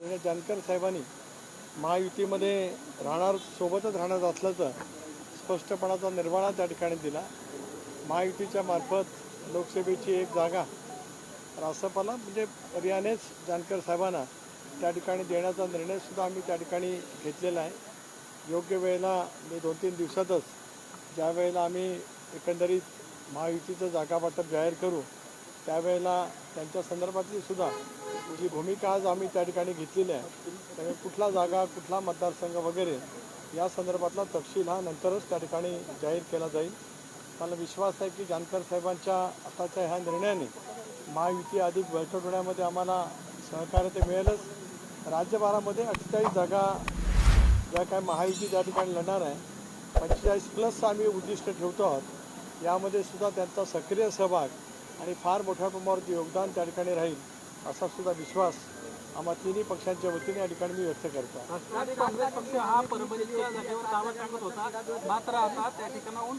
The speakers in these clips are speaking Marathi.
जानकर साहेबांनी महायुतीमध्ये राहणार सोबतच राहणार असल्याचं स्पष्टपणाचा निर्वाळा त्या ठिकाणी दिला. महायुतीच्या मार्फत लोकसभेची एक जागा रासपाला म्हणजे पर्यानेच जानकर साहेबांना त्या ठिकाणी देण्याचा निर्णयसुद्धा आम्ही त्या ठिकाणी घेतलेला आहे. योग्य वेळेला मी दोन तीन दिवसातच ज्या वेळेला आम्ही एकंदरीत महायुतीचं जागा वाटप जाहीर करू त्यावेळेला त्यांच्या संदर्भातली सुद्धा जी भूमिका आज आम्ही त्या ठिकाणी घेतलेली आहे त्यामुळे कुठला जागा कुठला मतदारसंघ वगैरे या संदर्भातला तपशील हा नंतरच त्या ठिकाणी जाहीर केला जाईल. मला विश्वास आहे की जानकर साहेबांच्या आताच्या ह्या निर्णयाने महायुती अधिक बळकट होण्यामध्ये आम्हाला सहकार्य ते मिळेलच. राज्यभरामध्ये अठ्ठेचाळीस जागा ज्या काय महायुती त्या ठिकाणी लढणार आहे पंचेचाळीस प्लस आम्ही उद्दिष्ट ठेवतो आहोत. यामध्ये सुद्धा त्यांचा सक्रिय सहभाग आणि फार मोठ्या प्रमाणावरती योगदान त्या ठिकाणी राहील असा सुद्धा विश्वास आम्हा तिन्ही पक्षांच्या वतीने या ठिकाणी मी व्यक्त करतो. राष्ट्रवादी काँग्रेस पक्ष हा परभणीच्या जागेवर दावा टाकत होता. मात्र आता त्या ठिकाणाहून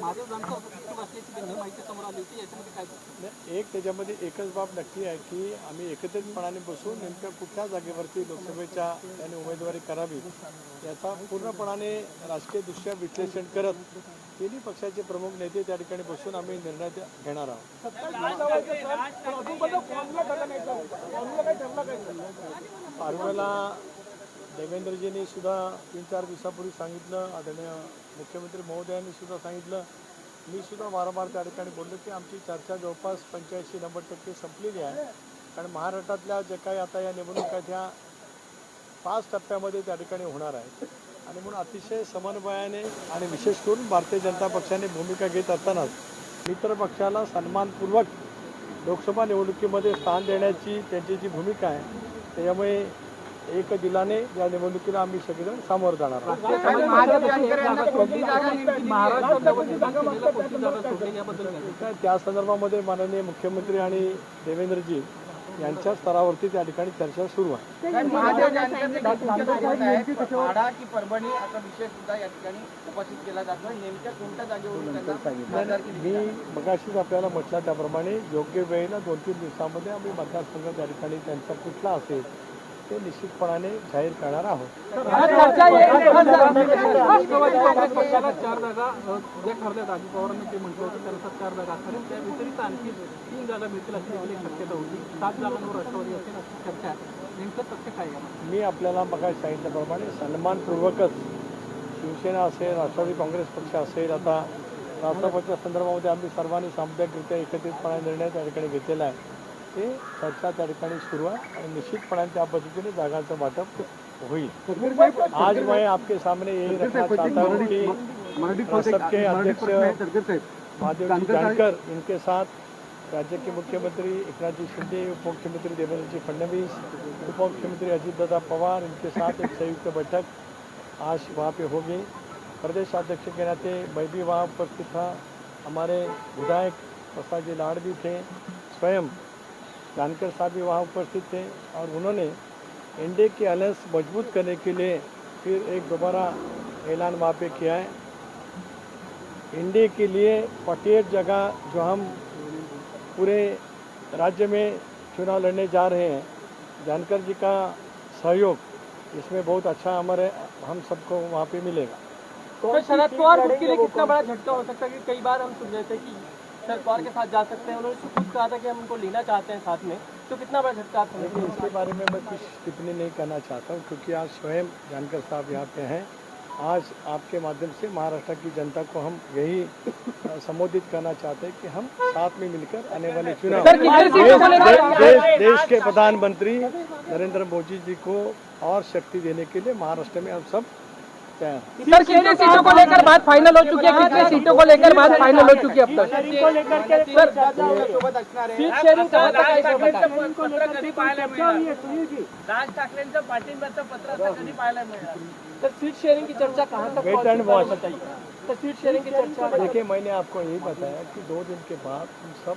महादेव जानकर असल्याची माहिती समोर आली होती. याच्यामध्ये काय नाही, एक त्याच्यामध्ये एकच बाब नक्की आहे की आम्ही एकत्रितपणाने बसून नेमक्या कुठल्या जागेवरती लोकसभेच्या त्यांनी उमेदवारी करावी याचा पूर्णपणाने राजकीयदृष्ट्या विश्लेषण करत तिन्ही पक्षाचे प्रमुख नेते त्या ठिकाणी बसून आम्ही निर्णय घेणार आहोत. पारव्याला देवेंद्रजींनी सुद्धा तीन चार दिवसापूर्वी सांगितलं आदरणीय मुख्यमंत्री महोदयांनी सुद्धा सांगितलं. मी सुद्धा वारंवार त्या ठिकाणी बोललो की आमची चर्चा जवळपास पंच्याऐंशी नव्वद टक्के संपलेली आहे. कारण महाराष्ट्रातल्या जे काही आता या निवडणुका त्या ह्या पाच टप्प्यामध्ये त्या ठिकाणी होणार आहेत. आणि म्हणून अतिशय समन्वयाने आणि विशेष करून भारतीय जनता पक्षाने भूमिका घेत असतानाच मित्रपक्षाला सन्मानपूर्वक लोकसभा निवडणुकीमध्ये स्थान देण्याची त्यांची जी भूमिका आहे त्याच्यामुळे एक दिलाने या निवडणुकीला आम्ही सगळेजण सामोरं जाणार आहोत त्या संदर्भामध्ये माननीय मुख्यमंत्री आणि देवेंद्रजी यांच्या स्तरावरती त्या ठिकाणी चर्चा सुरू आहे. महादेव जानकरचे माढा की परभणी असा विषय सुद्धा या ठिकाणी उपस्थित केला जातो. नेमक्या कोणत्या जागेवरून त्यांना खासदारकी दिली मी मगाशीच आपल्याला म्हटलं त्याप्रमाणे योग्य वेळेला दोन तीन दिवसामध्ये आम्ही मतदारसंघ त्या ठिकाणी त्यांचा कुठला असेल ते निश्चितपणाने जाहीर करणार आहोत. मी आपल्याला मगा सांगितल्याप्रमाणे सन्मानपूर्वकच शिवसेना असेल राष्ट्रवादी काँग्रेस पक्ष असेल आता राष्ट्रपतीच्या संदर्भामध्ये आम्ही सर्वांनी सामुदायिकरित्या एकत्रितपणे निर्णय त्या ठिकाणी घेतलेला आहे. ते चर्चा त्या ठिकाणी सुरू आहे आणि निश्चितपणे त्या पद्धतीने जागांचं वाटप होईल. आज मैं आपके सामने यही रखना चाहता हूँ कि रासप के अध्यक्ष महादेव जी जानकर इनके साथ राज्य के मुख्यमंत्री एकनाथ जी शिंदे उप मुख्यमंत्री देवेंद्र जी फडणवीस उप मुख्यमंत्री अजीत दादा पवार इनके साथ एक संयुक्त बैठक आज वहाँ पे होगी। प्रदेश अध्यक्ष के नाते मैं भी वहाँ उपस्थित था। हमारे विधायक प्रसाद जी लाड़ भी थे। स्वयं जानकर साहब भी वहाँ उपस्थित थे और उन्होंने एनडीए के अलायंस मज़बूत करने के लिए फिर एक दोबारा ऐलान वहाँ पे किया है। एनडीए के लिए फोर्टी जगह जो हम पूरे राज्य में चुनाव लड़ने जा रहे हैं, जानकर जी का सहयोग, इसमें बहुत अच्छा हमारे हम सबको वहाँ पे मिलेगा। तो शरद पवार गुट के लिए कितना बड़ा झटका हो सकता है? कि कई बार हम सुन रहे थे कि पवार के साथ जा सकते हैं। उन्होंने खुद कहा था कि हम उनको लेना चाहते हैं साथ में। तो कितना बड़ा झटका आप समझते लेकिन इसके बारे में मैं कुछ टिप्पणी नहीं करना चाहता हूँ क्योंकि आज स्वयं जानकर साहब यहाँ पे हैं। आज आपके माध्यम से महाराष्ट्र की जनता को हम यही संबोधित करना चाहते हैं कि हम साथ में मिलकर आने वाले चुनाव देश, देश, देश के प्रधानमंत्री नरेंद्र मोदी जी को और शक्ति देने के लिए महाराष्ट्र में हम सब तैयार हैं। सर कितने सीटों को लेकर बात फाइनल हो चुकी है कितने सीटों को लेकर बात फाइनल हो चुकी है अब तक? सीट शेअरिंग सर राज ठाकरेंचं पाठिंब्याचं पत्र आता कधी पाहायला मिळणार सर सीट शेयरिंग की चर्चा कहाँ तक वेट एंड वॉच बताइए। सर सीट शेयरिंग की चर्चा देखिए मैंने आपको यही बताया कि दो दिन के बाद हम सब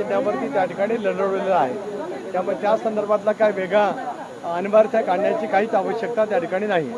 चिन्हावरती त्या ठिकाणी लढवलेलं आहे. त्यामुळे त्या संदर्भातला काय वेगळा अनिवार्यता काढण्याची काहीच आवश्यकता त्या ठिकाणी नाही.